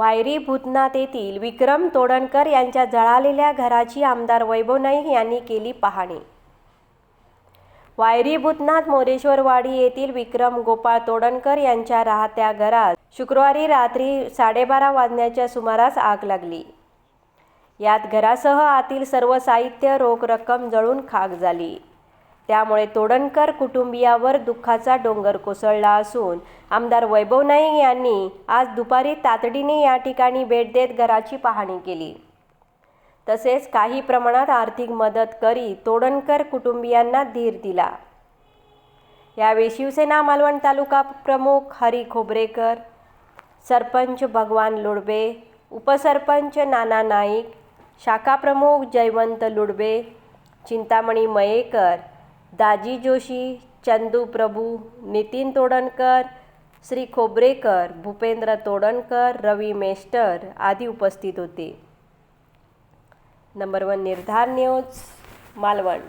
वायरी भूतनाथ येथील विक्रम तोडणकर यांच्या जळालेल्या घराची आमदार वैभव नाईक यांनी केली पाहणी. वायरी भूतनाथ मोरेश्वरवाडी येथील विक्रम गोपाळ तोडणकर यांच्या राहत्या घरात शुक्रवारी रात्री साडेबारा वाजण्याच्या सुमारास आग लागली. यात घरासह आतील सर्व साहित्य रोख रक्कम जळून खाक झाली. त्यामुळे तोडणकर कुटुंबियावर दुःखाचा डोंगर कोसळला असून आमदार वैभव नाईक यांनी आज दुपारी तातडीने या ठिकाणी भेट देत घराची पाहणी केली. तसेच काही प्रमाणात आर्थिक मदत करी तोडणकर कुटुंबियांना धीर दिला. यावेळी शिवसेना मालवण तालुका प्रमुख हरी खोबरेकर सरपंच भगवान लुडबे उपसरपंच नाना नाईक शाखा प्रमुख जयवंत लुडबे चिंतामणी मयेकर दाजी जोशी चंदू प्रभू नितीन तोडणकर श्री खोबरेकर भूपेंद्र तोडणकर रवी मेस्टर आदी उपस्थित होते. Number one Nirdhar news Malvan.